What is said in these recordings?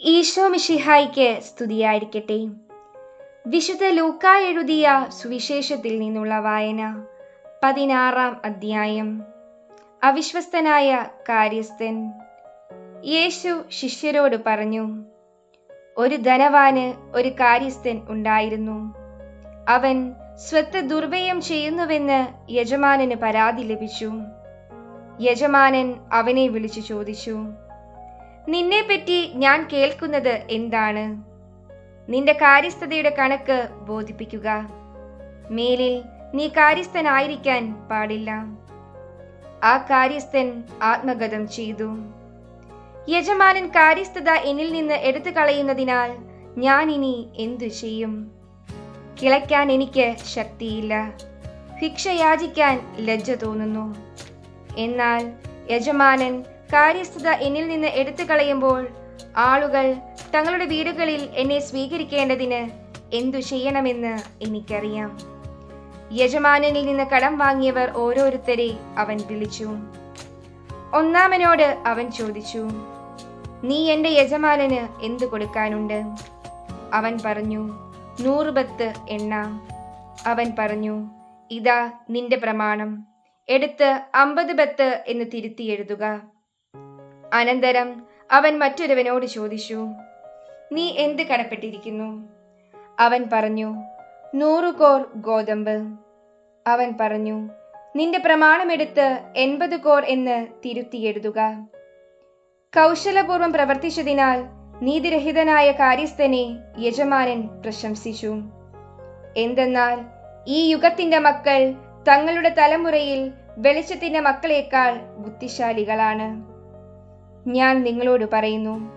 ഈശോ മിഷിഹായിക്ക് സ്തുതിയായിരിക്കട്ടെ. വിശുദ്ധ ലൂക്ക എഴുതിയ സുവിശേഷത്തിൽ നിന്നുള്ള വായന പതിനാറാം അധ്യായം. അവിശ്വസ്തനായ കാര്യസ്ഥൻ യേശു ശിഷ്യരോട് പറഞ്ഞു ഒരു ധനവാന് ഒരു കാര്യസ്ഥൻ ഉണ്ടായിരുന്നു. അവൻ സ്വത്ത് ദുർവ്യയം ചെയ്യുന്നുവെന്ന് യജമാനന് പരാതി ലഭിച്ചു. യജമാനൻ അവനെ വിളിച്ചു ചോദിച്ചു നിന്നെപ്പറ്റി ഞാൻ കേൾക്കുന്നത് എന്താണ്? നിന്റെ കാര്യസ്ഥതയുടെ കണക്ക് ബോധിപ്പിക്കുക. മേലിൽ നീ കാര്യസ്ഥനായിരിക്കാൻ പാടില്ല. ആ കാര്യസ്ഥൻ ആത്മഗതം ചെയ്തു. യജമാനൻ കാര്യസ്ഥത എന്നിൽ നിന്ന് എടുത്തു കളയുന്നതിനാൽ ഞാൻ ഇനി എന്തു ചെയ്യും? കിളയ്ക്കാൻ എനിക്ക് ശക്തിയില്ല. ഭിക്ഷ യാചിക്കാൻ ലജ്ജ തോന്നുന്നു. എന്നാൽ യജമാനൻ കാര്യസ്ഥത എന്നിൽ നിന്ന് എടുത്തു കളയുമ്പോൾ ആളുകൾ തങ്ങളുടെ വീടുകളിൽ എന്നെ സ്വീകരിക്കേണ്ടതിന് എന്തു ചെയ്യണമെന്ന് എനിക്കറിയാം. യജമാനനിൽ നിന്ന് കടം വാങ്ങിയവർ ഓരോരുത്തരെ അവൻ വിളിച്ചു. ഒന്നാമനോട് അവൻ ചോദിച്ചു നീ എന്റെ യജമാനന് എന്തു കൊടുക്കാനുണ്ട്? അവൻ പറഞ്ഞു നൂറ് ബത്ത് എണ്ണ. അവൻ പറഞ്ഞു ഇതാ നിന്റെ പ്രമാണം. എടുത്ത് അമ്പത് ബത്ത് എന്ന് തിരുത്തി എഴുതുക. അനന്തരം അവൻ മറ്റൊരുവനോട് ചോദിച്ചു നീ എന്ത് കടപ്പെട്ടിരിക്കുന്നു? അവൻ പറഞ്ഞു നൂറു കോർ ഗോതമ്പ്. അവൻ പറഞ്ഞു നിന്റെ പ്രമാണമെടുത്ത് എൺപത് കോർ എന്ന് തിരുത്തി എഴുതുക. കൗശലപൂർവം പ്രവർത്തിച്ചതിനാൽ നീതിരഹിതനായ കാര്യസ്ഥനെ യജമാനൻ പ്രശംസിച്ചു. എന്തെന്നാൽ ഈ യുഗത്തിന്റെ മക്കൾ തങ്ങളുടെ തലമുറയിൽ വെളിച്ചത്തിന്റെ മക്കളേക്കാൾ ബുദ്ധിശാലികളാണ്. ഞാൻ നിങ്ങളോട് പറയുന്നു.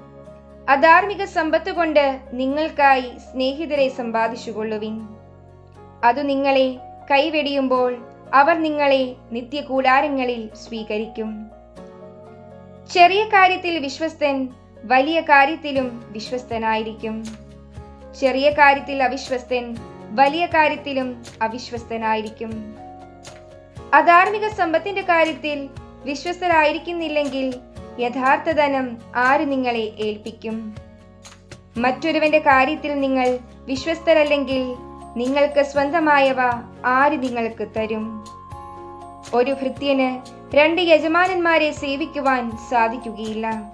അധാർമിക സമ്പത്ത് കൊണ്ട് നിങ്ങൾക്കായി സ്നേഹിതരെ സമ്പാദിച്ചുകൊള്ളുവിൻ. അത് നിങ്ങളെ കൈവെടിയുമ്പോൾ അവർ നിങ്ങളെ നിത്യകൂടാരങ്ങളിൽ സ്വീകരിക്കും. ചെറിയ കാര്യത്തിൽ വിശ്വസ്തൻ വലിയ കാര്യത്തിലും വിശ്വസ്തനായിരിക്കും. ചെറിയ കാര്യത്തിൽ അവിശ്വസ്തൻ വലിയ കാര്യത്തിലും അവിശ്വസ്തനായിരിക്കും. അധാർമിക സമ്പത്തിന്റെ കാര്യത്തിൽ വിശ്വസ്തരായിരിക്കുന്നില്ലെങ്കിൽ യഥാർത്ഥ ധനം ആര് നിങ്ങളെ ഏൽപ്പിക്കും? മറ്റൊരുവന്റെ കാര്യത്തിൽ നിങ്ങൾ വിശ്വസ്തരല്ലെങ്കിൽ നിങ്ങൾക്ക് സ്വന്തമായവ ആര് നിങ്ങൾക്ക് തരും? ഒരു ഭൃത്യന് രണ്ട് യജമാനന്മാരെ സേവിക്കുവാൻ സാധിക്കുകയില്ല.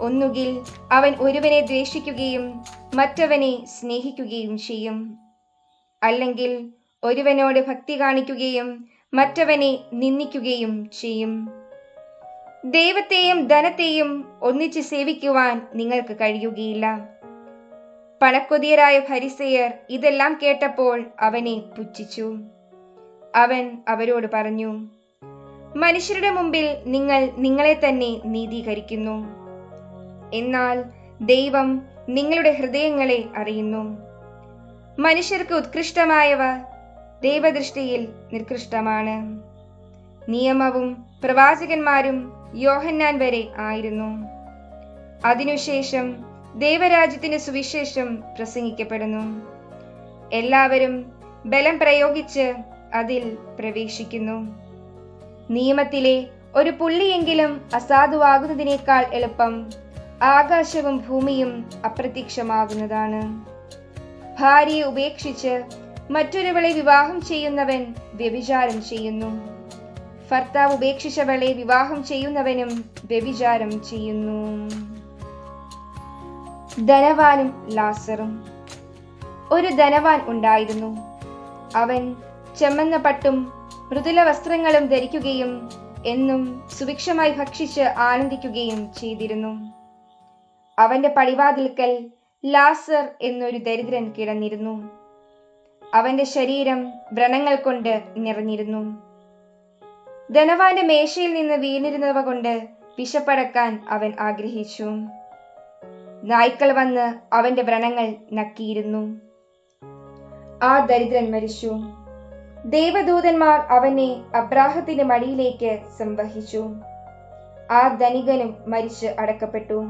ഒന്നുകിൽ അവൻ ഒരുവനെ ദ്വേഷിക്കുകയും മറ്റവനെ സ്നേഹിക്കുകയും ചെയ്യും. അല്ലെങ്കിൽ ഒരുവനോട് ഭക്തി കാണിക്കുകയും മറ്റവനെ നിന്ദിക്കുകയും ചെയ്യും. ദൈവത്തെയും ധനത്തെയും ഒന്നിച്ച് സേവിക്കുവാൻ നിങ്ങൾക്ക് കഴിയുകയില്ല. പണക്കൊതിയരായ ഫരിസയർ ഇതെല്ലാം കേട്ടപ്പോൾ അവനെ പുച്ഛിച്ചു. അവൻ അവരോട് പറഞ്ഞു മനുഷ്യരുടെ മുമ്പിൽ നിങ്ങൾ നിങ്ങളെ തന്നെ നീതീകരിക്കുന്നു. എന്നാൽ ദൈവം നിങ്ങളുടെ ഹൃദയങ്ങളെ അറിയുന്നു. മനുഷ്യർക്ക് ഉത്കൃഷ്ടമായവ ദൈവദൃഷ്ടിയിൽ നികൃഷ്ടമാണ് നിയമവും പ്രവാചകന്മാരും യോഹന്നാൻ വരെ ആയിരുന്നു. അതിനുശേഷം ദൈവരാജ്യത്തിന്റെ സുവിശേഷം പ്രസംഗിക്കപ്പെടുന്നു. എല്ലാവരും ബലം പ്രയോഗിച്ച് അതിൽ പ്രവേശിക്കുന്നു. നിയമത്തിലെ ഒരു പുള്ളിയെങ്കിലും അസാധുവാകുന്നതിനേക്കാൾ എളുപ്പം ആകാശവും ഭൂമിയും അപ്രത്യക്ഷമാകുന്നതാണ്. ഭാര്യയെ ഉപേക്ഷിച്ച് മറ്റൊരുവളെ വിവാഹം ചെയ്യുന്നവൻ വ്യഭിചാരം ചെയ്യുന്നു. ഭർത്താവ് ഉപേക്ഷിച്ചവളെ വിവാഹം ചെയ്യുന്നവനും വ്യഭിചാരം ചെയ്യുന്നു. ധനവാനും ലാസറും. ഒരു ധനവാൻ ഉണ്ടായിരുന്നു. അവൻ ചെമ്മന്ന പട്ടും മൃദുല വസ്ത്രങ്ങളും ധരിക്കുകയും എന്നും സുഭിക്ഷമായി ഭക്ഷിച്ച് ആനന്ദിക്കുകയും ചെയ്തിരുന്നു. അവന്റെ പടിവാതിൽക്കൽ ലാസർ എന്നൊരു ദരിദ്രൻ കിടന്നിരുന്നു. അവന്റെ ശരീരം വ്രണങ്ങൾ കൊണ്ട് നിറഞ്ഞിരുന്നു. ധനവാന്റെ മേശയിൽ നിന്ന് വീണിരുന്നവ കൊണ്ട് വിശപ്പടക്കാൻ അവൻ ആഗ്രഹിച്ചു. നായ്ക്കൾ വന്ന് അവന്റെ വ്രണങ്ങൾ നക്കിയിരുന്നു. ആ ദരിദ്രൻ മരിച്ചു. ദേവദൂതന്മാർ അവനെ അബ്രാഹത്തിന്റെ മടിയിലേക്ക് സംവഹിച്ചു. ആ ധനികനും മരിച്ച് അടക്കപ്പെട്ടു.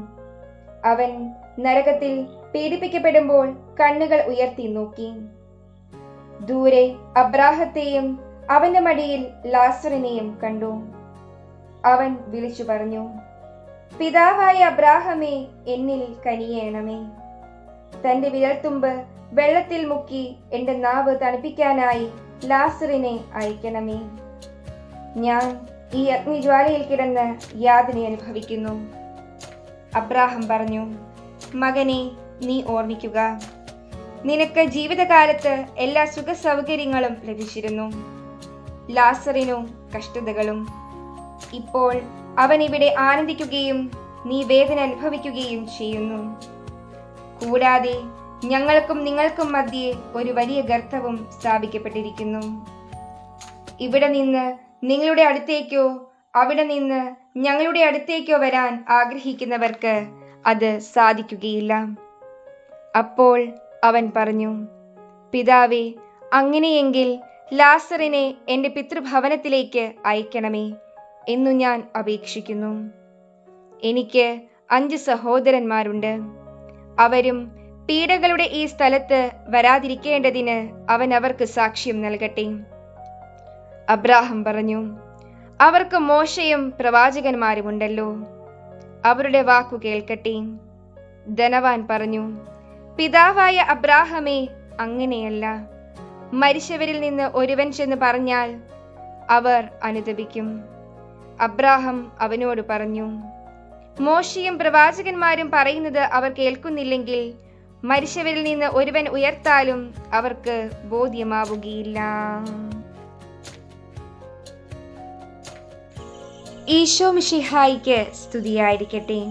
അവൻ നരകത്തിൽ പീഡിപ്പിക്കപ്പെടുമ്പോൾ കണ്ണുകൾ ഉയർത്തി നോക്കി. ദൂരെ അബ്രാഹത്തെയും അവന്റെ മടിയിൽ ലാസറിനെയും കണ്ടു. അവൻ വിളിച്ചു പറഞ്ഞു പിതാവായ അബ്രാഹമേ എന്നിൽ കനിയേണമേ. തന്റെ വിരൽത്തുമ്പ് വെള്ളത്തിൽ മുക്കി എന്റെ നാവ് തണുപ്പിക്കാനായി ലാസറിനെ അയക്കണമേ. ഞാൻ ഈ അഗ്നിജ്വാലയിൽ കിടന്ന് യാതന അനുഭവിക്കുന്നു. അബ്രാഹം പറഞ്ഞു മകനെ നീ ഓർമ്മിക്കുക. നിനക്ക് ജീവിതകാലത്ത് എല്ലാ സുഖ സൗകര്യങ്ങളും ലഭിച്ചിരുന്നു. ലാസറിനു കഷ്ടതകളും. ഇപ്പോൾ അവൻ ഇവിടെ ആനന്ദിക്കുകയും നീ വേദന അനുഭവിക്കുകയും ചെയ്യുന്നു. കൂടാതെ ഞങ്ങൾക്കും നിങ്ങൾക്കും മധ്യേ ഒരു വലിയ ഗർത്തവും സ്ഥാപിക്കപ്പെട്ടിരിക്കുന്നു. ഇവിടെ നിന്ന് നിങ്ങളുടെ അടുത്തേക്കോ അവിടെ നിന്ന് ഞങ്ങളുടെ അടുത്തേക്കോ വരാൻ ആഗ്രഹിക്കുന്നവർക്ക് അത് സാധിക്കുകയില്ല. അപ്പോൾ അവൻ പറഞ്ഞു പിതാവേ അങ്ങനെയെങ്കിൽ ലാസറിനെ എന്റെ പിതൃഭവനത്തിലേക്ക് അയക്കണമേ എന്നു ഞാൻ അപേക്ഷിക്കുന്നു. എനിക്ക് അഞ്ച് സഹോദരന്മാരുണ്ട്. അവരും പീഡകളുടെ ഈ സ്ഥലത്ത് വരാതിരിക്കേണ്ടതിന് അവൻ അവർക്ക് സാക്ഷ്യം നൽകട്ടെ. അബ്രാഹം പറഞ്ഞു അവർക്ക് മോശയും പ്രവാചകന്മാരുമുണ്ടല്ലോ. അവരുടെ വാക്കു കേൾക്കട്ടെ. ധനവാൻ പറഞ്ഞു പിതാവായ അബ്രാഹമേ അങ്ങനെയല്ല. മരിച്ചവരിൽ നിന്ന് ഒരുവൻ ചെന്ന് പറഞ്ഞാൽ അവർ അനുദപിക്കും. അബ്രാഹം അവനോട് പറഞ്ഞു മോശിയും പ്രവാചകന്മാരും പറയുന്നത് അവർ കേൾക്കുന്നില്ലെങ്കിൽ മരിച്ചവരിൽ നിന്ന് ഒരുവൻ ഉയർത്താലും അവർക്ക് ബോധ്യമാവുകയില്ല. ഈശോ മിഷിഹായിക്ക് സ്തുതിയായിരിക്കട്ടെ.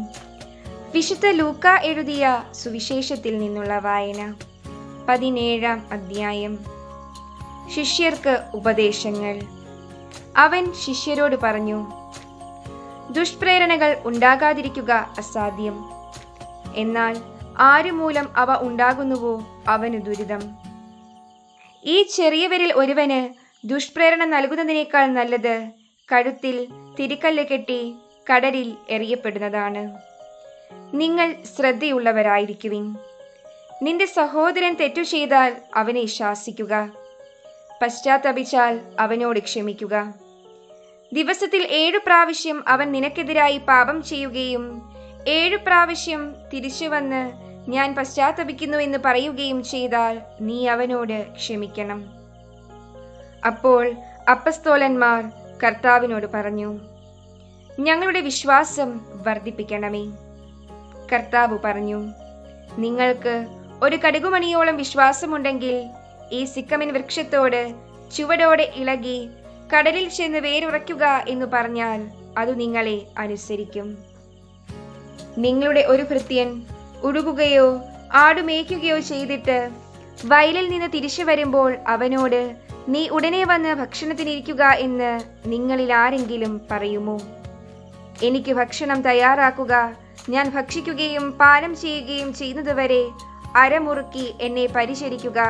വിശുദ്ധ ലൂക്ക എഴുതിയ സുവിശേഷത്തിൽ നിന്നുള്ള വായന പതിനേഴാം അധ്യായം. ശിഷ്യർക്ക് ഉപദേശങ്ങൾ. അവൻ ശിഷ്യരോട് പറഞ്ഞു ദുഷ്പ്രേരണകൾ ഉണ്ടാകാതിരിക്കുക അസാധ്യം. എന്നാൽ ആരുമൂലം അവ ഉണ്ടാകുന്നുവോ അവനു ദുരിതം. ഈ ചെറിയവരിൽ ഒരുവന് ദുഷ്പ്രേരണ നൽകുന്നതിനേക്കാൾ നല്ലത് കഴുത്തിൽ തിരിക്കല്ല് കെട്ടി കടലിൽ എറിയപ്പെടുന്നതാണ്. നിങ്ങൾ ശ്രദ്ധയുള്ളവരായിരിക്കുവിൻ. നിന്റെ സഹോദരൻ തെറ്റു ചെയ്താൽ അവനെ ശാസിക്കുക. പശ്ചാത്തപിച്ചാൽ അവനോട് ക്ഷമിക്കുക. ദിവസത്തിൽ ഏഴു പ്രാവശ്യം അവൻ നിനക്കെതിരായി പാപം ചെയ്യുകയും ഏഴു പ്രാവശ്യം തിരിച്ചു വന്ന് ഞാൻ പശ്ചാത്തപിക്കുന്നു എന്ന് പറയുകയും ചെയ്താൽ നീ അവനോട് ക്ഷമിക്കണം. അപ്പോൾ അപ്പസ്തോലന്മാർ കർത്താവിനോട് പറഞ്ഞു ഞങ്ങളുടെ വിശ്വാസം വർദ്ധിപ്പിക്കണമേ. കർത്താവ് പറഞ്ഞു നിങ്ങൾക്ക് ഒരു കടുകുമണിയോളം വിശ്വാസമുണ്ടെങ്കിൽ ഈ സിക്കമിൻ വൃക്ഷത്തോട് ചുവടോടെ ഇളകി കടലിൽ ചെന്ന് വേരുറയ്ക്കുക എന്ന് പറഞ്ഞാൽ അത് നിങ്ങളെ അനുസരിക്കും. നിങ്ങളുടെ ഒരു ഭൃത്യൻ ഉടുകുകയോ ആടുമേയ്ക്കുകയോ ചെയ്തിട്ട് വയലിൽ നിന്ന് തിരിച്ചു വരുമ്പോൾ അവനോട് നീ ഉടനെ വന്ന് ഭക്ഷണത്തിനിരിക്കുക എന്ന് നിങ്ങളിൽ ആരെങ്കിലും പറയുമോ? എനിക്ക് ഭക്ഷണം തയ്യാറാക്കുക ഞാൻ ഭക്ഷിക്കുകയും പാനം ചെയ്യുകയും ചെയ്യുന്നതുവരെ അരമുറുക്കി എന്നെ പരിചരിക്കുക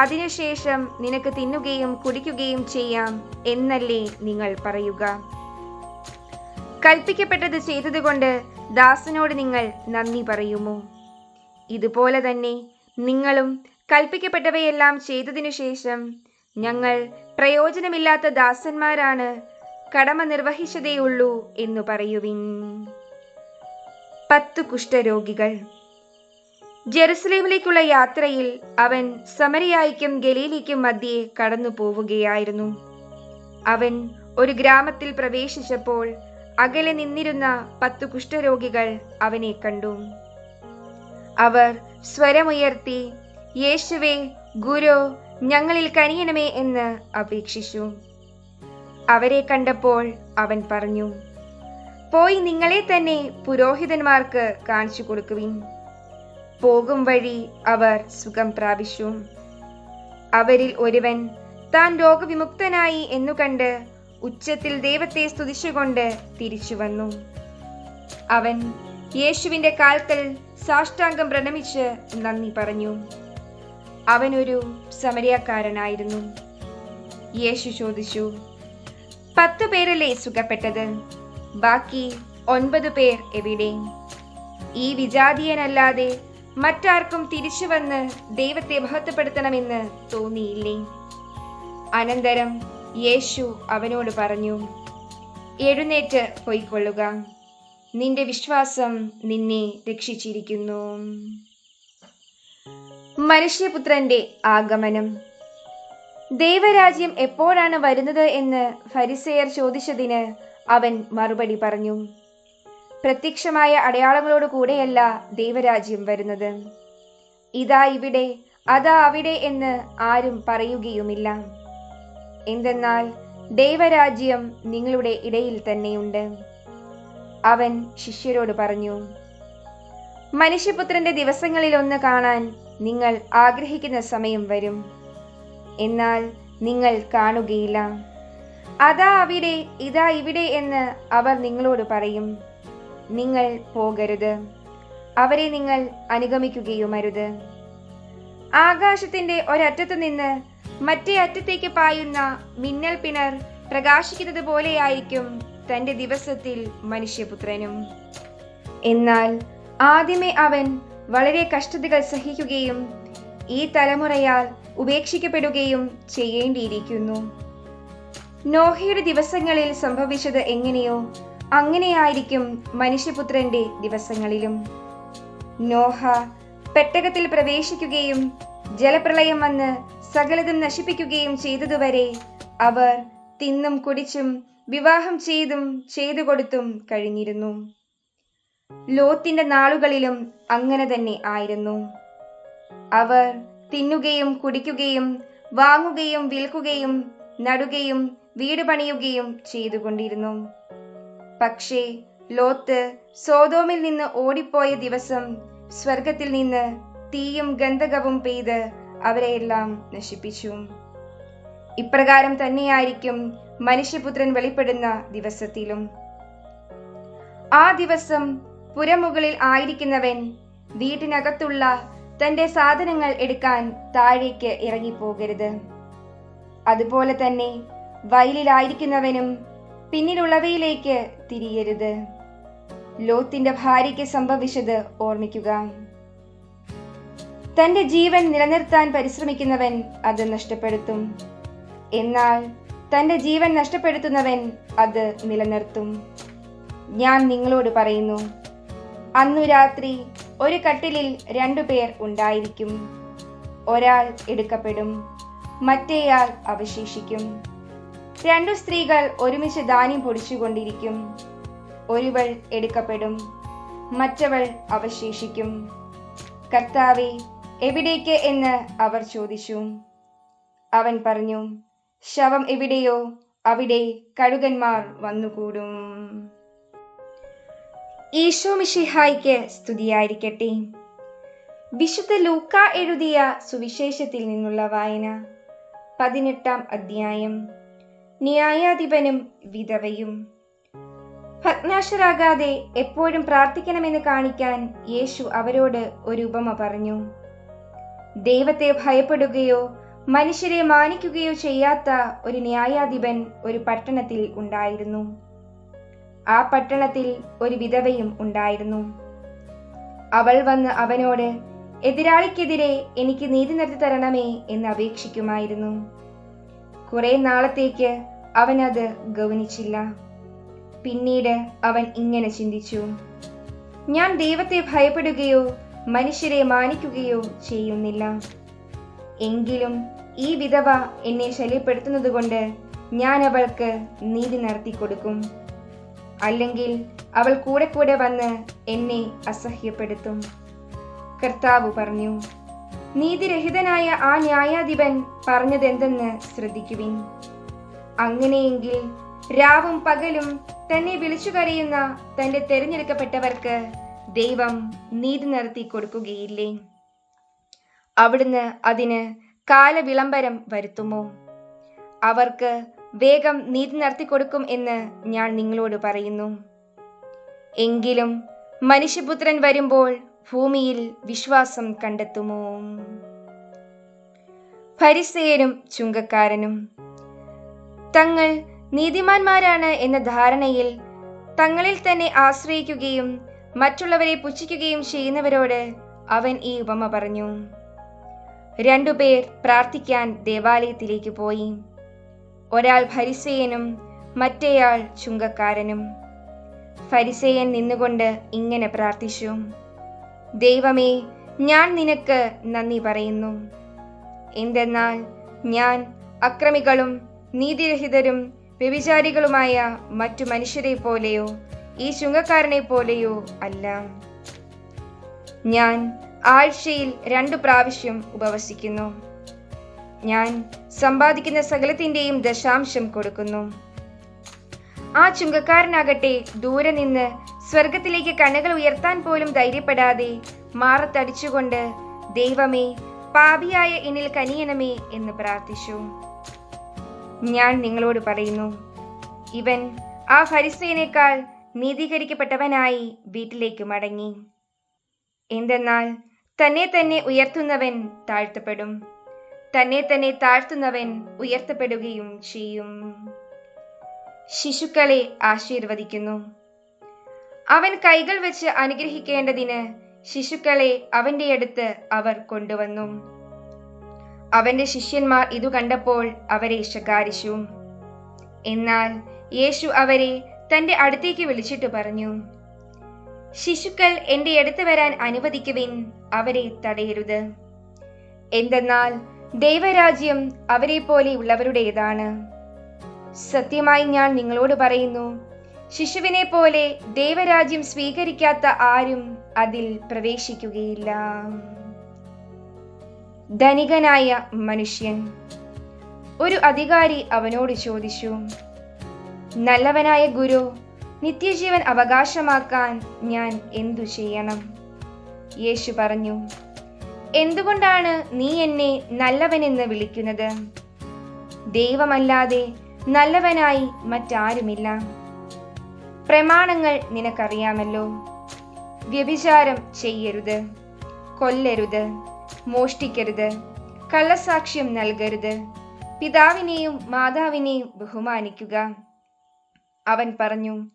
അതിനുശേഷം നിനക്ക് തിന്നുകയും കുടിക്കുകയും ചെയ്യാം എന്നല്ലേ നിങ്ങൾ പറയുക. കൽപ്പിക്കപ്പെട്ടത് ചെയ്തതുകൊണ്ട് ദാസനോട് നിങ്ങൾ നന്ദി പറയുമോ? ഇതുപോലെ തന്നെ നിങ്ങളും കൽപ്പിക്കപ്പെട്ടവയെല്ലാം ചെയ്തതിനു ശേഷം ഞങ്ങൾ പ്രയോജനമില്ലാത്ത ദാസന്മാരാണ് കടമ നിർവഹിച്ചതേയുള്ളൂ എന്നു പറയുവിൻ. പത്തു കുഷ്ഠരോഗികൾ. ജെറുസലേമിലേക്കുള്ള യാത്രയിൽ അവൻ സമരിയായിക്കും ഗലീലിക്കും മധ്യേ കടന്നു പോവുകയായിരുന്നു. അവൻ ഒരു ഗ്രാമത്തിൽ പ്രവേശിച്ചപ്പോൾ അകലെ നിന്നിരുന്ന പത്തു കുഷ്ഠരോഗികൾ അവനെ കണ്ടു. അവർ സ്വരമുയർത്തി യേശുവേ ഗുരു ഞങ്ങളിൽ കനിയണമേ എന്ന് അപേക്ഷിച്ചു. അവരെ കണ്ടപ്പോൾ അവൻ പറഞ്ഞു പോയി നിങ്ങളെ തന്നെ പുരോഹിതന്മാർക്ക് കാണിച്ചു കൊടുക്കുവിൻ. പോകും വഴി അവർ സുഖം പ്രാപിച്ചു. അവരിൽ ഒരുവൻ താൻ രോഗവിമുക്തനായി എന്നു കണ്ട് ഉച്ചത്തിൽ ദൈവത്തെ സ്തുതിച്ചുകൊണ്ട് തിരിച്ചു വന്നു. അവൻ യേശുവിന്റെ കാൽക്കൽ സാഷ്ടാംഗം പ്രണമിച്ച് നന്ദി പറഞ്ഞു. അവനൊരു സമരിയക്കാരനായിരുന്നു. യേശു ചോദിച്ചു പത്തു പേരല്ലേ സുഖപ്പെട്ടത്? ബാക്കി ഒൻപത് പേർ എവിടെ? ഈ വിജാതീയനല്ലാതെ മറ്റാർക്കും തിരിച്ചു വന്ന് ദൈവത്തെ മഹത്വപ്പെടുത്തണമെന്ന് തോന്നിയില്ലേ? അനന്തരം യേശു അവനോട് പറഞ്ഞു എഴുന്നേറ്റ് പൊയ്ക്കൊള്ളുക. നിന്റെ വിശ്വാസം നിന്നെ രക്ഷിച്ചിരിക്കുന്നു. മനുഷ്യപുത്രന്റെ ആഗമനം. ദൈവരാജ്യം എപ്പോഴാണ് വരുന്നത് എന്ന് ഫരിസെയർ ചോദിച്ചതിന് അവൻ മറുപടി പറഞ്ഞു പ്രത്യക്ഷമായ അടയാളങ്ങളോട് കൂടെയല്ല ദൈവരാജ്യം വരുന്നത്. ഇതാ ഇവിടെ അതാ അവിടെ എന്ന് ആരും പറയുകയുമില്ല. എന്തെന്നാൽ ദൈവരാജ്യം നിങ്ങളുടെ ഇടയിൽ തന്നെയുണ്ട്. അവൻ ശിഷ്യരോട് പറഞ്ഞു മനുഷ്യപുത്രന്റെ ദിവസങ്ങളിൽ ഒന്ന് കാണാൻ നിങ്ങൾ ആഗ്രഹിക്കുന്ന സമയം വരും. എന്നാൽ നിങ്ങൾ കാണുകയില്ല. അതാ അവിടെ ഇതാ ഇവിടെ എന്ന് അവർ നിങ്ങളോട് പറയും. നിങ്ങൾ പോകരുത്. അവരെ നിങ്ങൾ അനുഗമിക്കുകയുമരുത്. ആകാശത്തിന്റെ ഒരറ്റത്തു നിന്ന് മറ്റേ അറ്റത്തേക്ക് പായുന്ന മിന്നൽ പിണർ പ്രകാശിക്കുന്നത് പോലെയായിരിക്കും തന്റെ ദിവസത്തിൽ മനുഷ്യപുത്രനും. എന്നാൽ ആദ്യമേ അവൻ വളരെ കഷ്ടതകൾ സഹിക്കുകയും ഈ തലമുറയാൽ ഉപേക്ഷിക്കപ്പെടുകയും ചെയ്യേണ്ടിയിരിക്കുന്നു. നോഹയുടെ ദിവസങ്ങളിൽ സംഭവിച്ചത് എങ്ങനെയോ അങ്ങനെയായിരിക്കും മനുഷ്യപുത്രന്റെ ദിവസങ്ങളിലും. നോഹ പെട്ടകത്തിൽ പ്രവേശിക്കുകയും ജലപ്രളയം വന്ന് സകലതും നശിപ്പിക്കുകയും ചെയ്തതുവരെ അവർ തിന്നും കുടിച്ചും വിവാഹം ചെയ്തും ചെയ്തു കൊടുത്തും കഴിഞ്ഞിരുന്നു. ലോത്തിന്റെ നാളുകളിലും അങ്ങനെ തന്നെ ആയിരുന്നു. അവർ തിന്നുകയും കുടിക്കുകയും വാങ്ങുകയും വിൽക്കുകയും നടുകയും വീട് പണിയുകയും ചെയ്തുകൊണ്ടിരുന്നു. പക്ഷേ ലോത്ത് സോതോമിൽ നിന്ന് ഓടിപ്പോയ ദിവസം സ്വർഗത്തിൽ നിന്ന് തീയും ഗന്ധകവും പെയ്ത് അവരെയെല്ലാം നശിപ്പിച്ചു. ഇപ്രകാരം തന്നെയായിരിക്കും മനുഷ്യപുത്രൻ വെളിപ്പെടുന്ന ദിവസത്തിലും. ആ ദിവസം പുരമുകളിൽ ആയിരിക്കുന്നവൻ വീട്ടിനകത്തുള്ള തന്റെ സാധനങ്ങൾ എടുക്കാൻ താഴേക്ക് ഇറങ്ങിപ്പോകരുത്. അതുപോലെ തന്നെ വയലിലായിരിക്കുന്നവനും പിന്നിലുള്ളവയിലേക്ക് തിരിയരുത്. ലോത്തിന്റെ ഭാര്യയ്ക്ക് സംഭവിച്ചത് ഓർമ്മിക്കുക. തന്റെ ജീവൻ നിലനിർത്താൻ പരിശ്രമിക്കുന്നവൻ അത് നഷ്ടപ്പെടുത്തും. എന്നാൽ തന്റെ ജീവൻ നഷ്ടപ്പെടുത്തുന്നവൻ അത് നിലനിർത്തും. ഞാൻ നിങ്ങളോട് പറയുന്നു അന്നു രാത്രി ഒരു കട്ടിലിൽ രണ്ടു പേർ ഉണ്ടായിരിക്കും. ഒരാൾ എടുക്കപ്പെടും മറ്റേയാൾ അവശേഷിക്കും. രണ്ടു സ്ത്രീകൾ ഒരുമിച്ച് ധാന്യം പൊടിച്ചുകൊണ്ടിരിക്കും. ഒരുവൾ എടുക്കപ്പെടും മറ്റവൾ അവശേഷിക്കും. കർത്താവെ എവിടേക്ക് എന്ന് അവർ ചോദിച്ചു. അവൻ പറഞ്ഞു ശവം എവിടെയോ? അവിടെ കഴുകന്മാർ വന്നുകൂടും. ഈശോ മിഷിഹായിക്ക് സ്തുതിയായിരിക്കട്ടെ. വിശുദ്ധ ലൂക്ക എഴുതിയ സുവിശേഷത്തിൽ നിന്നുള്ള വായന പതിനെട്ടാം അധ്യായം. ന്യായാധിപനും വിധവയും. ഭഗ്നാശരാകാതെ എപ്പോഴും പ്രാർത്ഥിക്കണമെന്ന് കാണിക്കാൻ യേശു അവരോട് ഒരു ഉപമ പറഞ്ഞു. ദൈവത്തെ ഭയപ്പെടുകയോ മനുഷ്യരെ മാനിക്കുകയോ ചെയ്യാത്ത ഒരു ന്യായാധിപൻ ഒരു പട്ടണത്തിൽ ഉണ്ടായിരുന്നു. ആ പട്ടണത്തിൽ ഒരു വിധവയും ഉണ്ടായിരുന്നു. അവൾ വന്ന് അവനോട് എതിരാളിക്കെതിരെ എനിക്ക് നീതി നടത്തി തരണമേ എന്ന് അപേക്ഷിക്കുമായിരുന്നു. കുറെ നാളത്തേക്ക് അവൻ അത് ഗൗനിച്ചില്ല. പിന്നീട് അവൻ ഇങ്ങനെ ചിന്തിച്ചു. ഞാൻ ദൈവത്തെ ഭയപ്പെടുകയോ മനുഷ്യരെ മാനിക്കുകയോ ചെയ്യുന്നില്ല. എങ്കിലും ഈ വിധവ എന്നെ ശല്യപ്പെടുത്തുന്നതുകൊണ്ട് ഞാൻ അവൾക്ക് നീതി നടത്തി കൊടുക്കും. അല്ലെങ്കിൽ അവൾ കൂടെ കൂടെ വന്ന് എന്നെ അസഹ്യപ്പെടുത്തും. കർത്താവ് പറഞ്ഞു നീതിരഹിതനായ ആ ന്യായാധിപൻ പറഞ്ഞതെന്തെന്ന് ശ്രദ്ധിക്കുവിൻ. അങ്ങനെയെങ്കിൽ രാവും പകലും തന്നെ വിളിച്ചു കരയുന്ന തന്റെ തെരഞ്ഞെടുക്കപ്പെട്ടവർക്ക് ദൈവം നീതി നടത്തി കൊടുക്കുകയില്ലേ? അവിടുന്ന് അതിന് കാലവിളംബരം വരുത്തുമോ? അവർക്ക് വേഗം നീതി നടത്തി കൊടുക്കും എന്ന് ഞാൻ നിങ്ങളോട് പറയുന്നു. എങ്കിലും മനുഷ്യപുത്രൻ വരുമ്പോൾ ഭൂമിയിൽ വിശ്വാസം കണ്ടെത്തുമോ? ഫരിസേയനും ചുങ്കക്കാരനും. തങ്ങൾ നീതിമാന്മാരാണ് എന്ന ധാരണയിൽ തങ്ങളിൽ തന്നെ ആശ്രയിക്കുകയും മറ്റുള്ളവരെ പുച്ഛിക്കുകയും ചെയ്യുന്നവരോട് അവൻ ഈ ഉപമ പറഞ്ഞു. രണ്ടുപേർ പ്രാർത്ഥിക്കാൻ ദേവാലയത്തിലേക്ക് പോയി. ഒരാൾ ഭരിസേയനും മറ്റേയാൾ ചുങ്കക്കാരനും. ഫരിസേയൻ നിന്നുകൊണ്ട് ഇങ്ങനെ പ്രാർത്ഥിച്ചു. ദൈവമേ ഞാൻ നിനക്ക് നന്ദി പറയുന്നു. എന്തെന്നാൽ ഞാൻ അക്രമികളും നീതിരഹിതരും വ്യഭിചാരികളുമായ മറ്റു മനുഷ്യരെ പോലെയോ ഈ ചുങ്കക്കാരനെ പോലെയോ അല്ല. ഞാൻ ആഴ്ചയിൽ രണ്ടു പ്രാവശ്യം ഉപവസിക്കുന്നു. ഞാൻ സമ്പാദിക്കുന്ന സകലത്തിന്റെയും ദശാംശം കൊടുക്കുന്നു. ആ ചുങ്കക്കാരനാകട്ടെ ദൂരെ നിന്ന് സ്വർഗത്തിലേക്ക് കണ്ണുകൾ ഉയർത്താൻ പോലും ധൈര്യപ്പെടാതെ മാറത്തടിച്ചുകൊണ്ട് ദൈവമേ പാപിയായ എന്നിൽ കനിയണമേ എന്ന് പ്രാർത്ഥിച്ചു. ഞാൻ നിങ്ങളോട് പറയുന്നു ഇവൻ ആ ഫരിസേനേക്കാൾ നീതീകരിക്കപ്പെട്ടവനായി വീട്ടിലേക്ക് മടങ്ങി. എന്തെന്നാൽ തന്നെ തന്നെ ഉയർത്തുന്നവൻ താഴ്ത്തപ്പെടും. തന്നെ തന്നെ താഴ്ത്തുന്നവൻ ഉയർത്തപ്പെടുകയും ചെയ്യും. ശിശുക്കളെ ആശീർവദിക്കുന്നു. അവൻ കൈകൾ വെച്ച് അനുഗ്രഹിക്കേണ്ടതിന് ശിശുക്കളെ അവന്റെ അടുത്ത് അവർ കൊണ്ടുവന്നു. അവന്റെ ശിഷ്യന്മാർ ഇതു കണ്ടപ്പോൾ അവരെ ശകാരിച്ചു. എന്നാൽ യേശു അവരെ തന്റെ അടുത്തേക്ക് വിളിച്ചിട്ട് പറഞ്ഞു ശിശുക്കൾ എന്റെ അടുത്ത് വരാൻ അനുവദിക്കുവിൻ അവരെ തടയരുത്. എന്തെന്നാൽ ദൈവരാജ്യം അവരെ പോലെയുള്ളവരുടേതാണ് സത്യമായി ഞാൻ നിങ്ങളോട് പറയുന്നു ശിശുവിനെ പോലെ ദൈവരാജ്യം സ്വീകരിക്കാത്ത ആരും അതിൽ പ്രവേശിക്കുകയില്ല. ധനികനായ മനുഷ്യൻ ഒരു അധികാരി അവനോട് ചോദിച്ചു നല്ലവനായ ഗുരു നിത്യജീവൻ അവകാശമാക്കാൻ ഞാൻ എന്തു ചെയ്യണം? യേശു പറഞ്ഞു എന്തുകൊണ്ടാണ് നീ എന്നെ നല്ലവനെന്ന് വിളിക്കുന്നത്? ദൈവമല്ലാതെ നല്ലവനായി മറ്റാരുമില്ല. പ്രമാണങ്ങൾ നിനക്കറിയാമല്ലോ. വ്യഭിചാരം ചെയ്യരുത് കൊല്ലരുത് മോഷ്ടിക്കരുത് കള്ളസാക്ഷ്യം നൽകരുത്. പിതാവിനെയും മാതാവിനെയും ബഹുമാനിക്കുക. അവൻ പറഞ്ഞു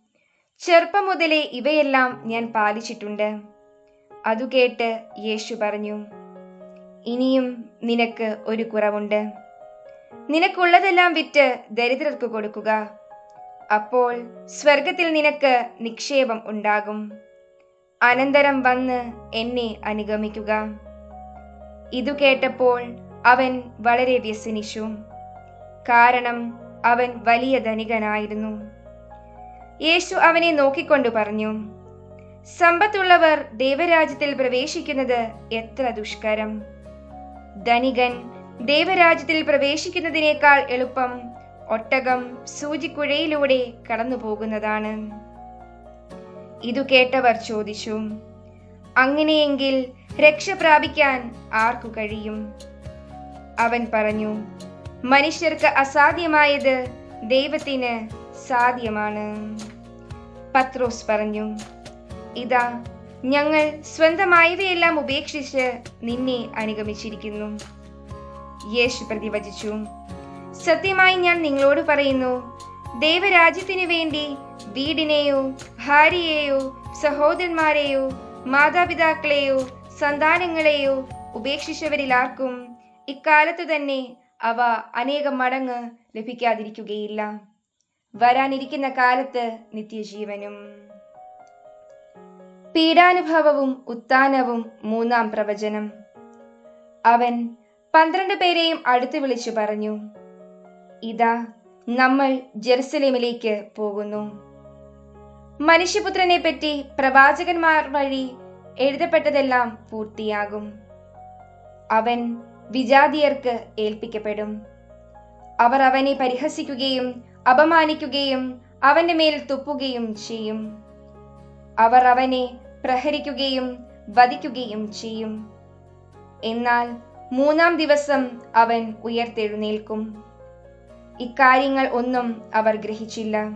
ചെറുപ്പം മുതലേ ഇവയെല്ലാം ഞാൻ പാലിച്ചിട്ടുണ്ട്. അതു കേട്ട് യേശു പറഞ്ഞു ഇനിയും നിനക്ക് ഒരു കുറവുണ്ട്. നിനക്കുള്ളതെല്ലാം വിറ്റ് ദരിദ്രർക്ക് കൊടുക്കുക. അപ്പോൾ സ്വർഗത്തിൽ നിനക്ക് നിക്ഷേപം ഉണ്ടാകും. അനന്തരം വന്ന് എന്നെ അനുഗമിക്കുക. ഇതു കേട്ടപ്പോൾ അവൻ വളരെ വ്യസനിച്ചു. കാരണം അവൻ വലിയ ധനികനായിരുന്നു. യേശു അവനെ നോക്കിക്കൊണ്ട് പറഞ്ഞു സമ്പത്തുള്ളവർ ദൈവരാജ്യത്തിൽ പ്രവേശിക്കുന്നത് എത്ര ദുഷ്കരം. ധനികൻ ദൈവരാജ്യത്തിൽ പ്രവേശിക്കുന്നതിനേക്കാൾ എളുപ്പം ഒട്ടകം സൂചിക്കുഴയിലൂടെ കടന്നു പോകുന്നതാണ് ഇതു കേട്ടവർ ചോദിച്ചു അങ്ങനെയെങ്കിൽ രക്ഷ പ്രാപിക്കാൻ ആർക്കു കഴിയും? അവൻ പറഞ്ഞു മനുഷ്യർക്ക് അസാധ്യമായത് ദൈവത്തിന് സാധ്യമാണ്. പത്രോസ് പറഞ്ഞു ഇതാ ഞങ്ങൾ സ്വന്തമായവയെല്ലാം ഉപേക്ഷിച്ച് നിന്നെ അനുഗമിച്ചിരിക്കുന്നു. യേശു പ്രതിവചിച്ചു സത്യമായി ഞാൻ നിങ്ങളോട് പറയുന്നു ദൈവരാജ്യത്തിനു വേണ്ടി വീടിനെയോ ഭാര്യയെയോ സഹോദരന്മാരെയോ മാതാപിതാക്കളെയോ സന്താനങ്ങളെയോ ഉപേക്ഷിച്ചവരിൽ ആർക്കും ഇക്കാലത്തു തന്നെ അവ അനേകം മടങ്ങ് ലഭിക്കാതിരിക്കുകയില്ല. വരാനിരിക്കുന്ന കാലത്ത് നിത്യജീവനും. പീഡാനുഭവവും ഉത്ഥാനവും മൂന്നാം പ്രവചനം. അവൻ പന്ത്രണ്ട് പേരെയും അടുത്ത് വിളിച്ചു പറഞ്ഞു ഇതാ നമ്മൾ ജെറുസലേമിലേക്ക് പോകുന്നു. മനുഷ്യപുത്രനെ പറ്റി പ്രവാചകന്മാർ വഴി എഴുതപ്പെട്ടതെല്ലാം പൂർത്തിയാകും. അവൻ വിജാതിയർക്ക് ഏൽപ്പിക്കപ്പെടും. അവർ അവനെ പരിഹസിക്കുകയും അപമാനിക്കുകയും അവന്റെ മേൽ തുപ്പുകയും ചെയ്യും. അവർ അവനെ പ്രഹരിക്കുകയും വധിക്കുകയും ചെയ്യും. എന്നാൽ മൂന്നാം ദിവസം അവൻ ഉയർത്തെഴുന്നേൽക്കും. ഇക്കാര്യങ്ങൾ ഒന്നും അവർ ഗ്രഹിച്ചില്ല.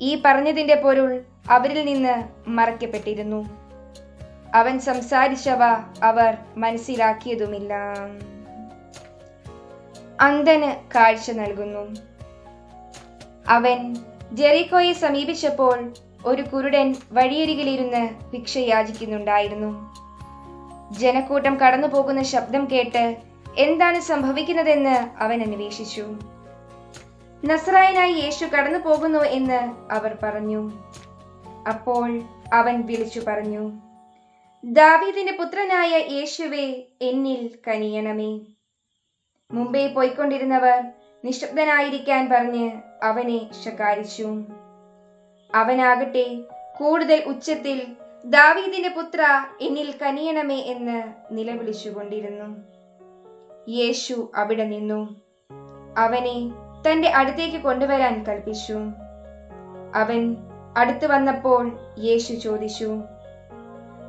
ഈ പറഞ്ഞതിന്റെ പൊരുൾ അവരിൽ നിന്ന് മറയ്ക്കപ്പെട്ടിരുന്നു. അവൻ സംസാരിച്ചവ അവർ മനസ്സിലാക്കിയതുമില്ല. അന്ധന് കാഴ്ച നൽകുന്നു. അവൻ ജെറിക്കോയെ സമീപിച്ചപ്പോൾ ഒരു കുരുടൻ വഴിയരികിലിരുന്ന് ഭിക്ഷ യാചിക്കുന്നുണ്ടായിരുന്നു ജനക്കൂട്ടം കടന്നു പോകുന്ന ശബ്ദം കേട്ട് എന്താണ് സംഭവിക്കുന്നതെന്ന് അവൻ അന്വേഷിച്ചു. നസ്രായനായി യേശു കടന്നു പോകുന്നു എന്ന് അവർ പറഞ്ഞു. അപ്പോൾ അവൻ വിളിച്ചു പറഞ്ഞു ദാവീദിന്റെ പുത്രനായ യേശുവെ എന്നിൽ കനിയണമേ. മുംബൈ പോയിക്കൊണ്ടിരുന്നവർ നിശബ്ദനായിരിക്കാൻ പറഞ്ഞ് അവനെ ശകാരിച്ചു. അവനാകട്ടെ കൂടുതൽ ഉച്ചത്തിൽ ദാവീദിന്റെ പുത്ര എന്നിൽ കനിയണമേ എന്ന് നിലവിളിച്ചുകൊണ്ടിരുന്നു. യേശു അവിടെ നിന്നു. അവനെ തന്റെ അടുത്തേക്ക് കൊണ്ടുവരാൻ കൽപ്പിച്ചു. അവൻ അടുത്തു വന്നപ്പോൾ യേശു ചോദിച്ചു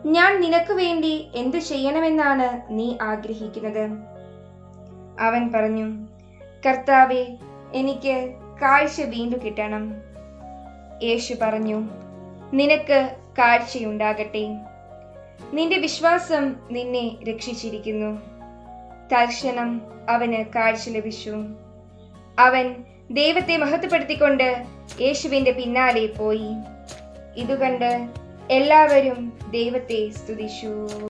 ഞാൻ നിനക്ക് വേണ്ടി എന്തു ചെയ്യണമെന്നാണ് നീ ആഗ്രഹിക്കുന്നത്? അവൻ പറഞ്ഞു കർത്താവെ എനിക്ക് കാഴ്ച വീണ്ടും കിട്ടണം. യേശു പറഞ്ഞു നിനക്ക് കാഴ്ചയുണ്ടാകട്ടെ. നിന്റെ വിശ്വാസം നിന്നെ രക്ഷിച്ചിരിക്കുന്നു. തൽക്ഷണം അവന് കാഴ്ച ലഭിച്ചു. അവൻ ദൈവത്തെ മഹത്വപ്പെടുത്തിക്കൊണ്ട് യേശുവിന്റെ പിന്നാലെ പോയി. ഇതുകണ്ട് എല്ലാവരും ദൈവത്തെ സ്തുതിച്ചു.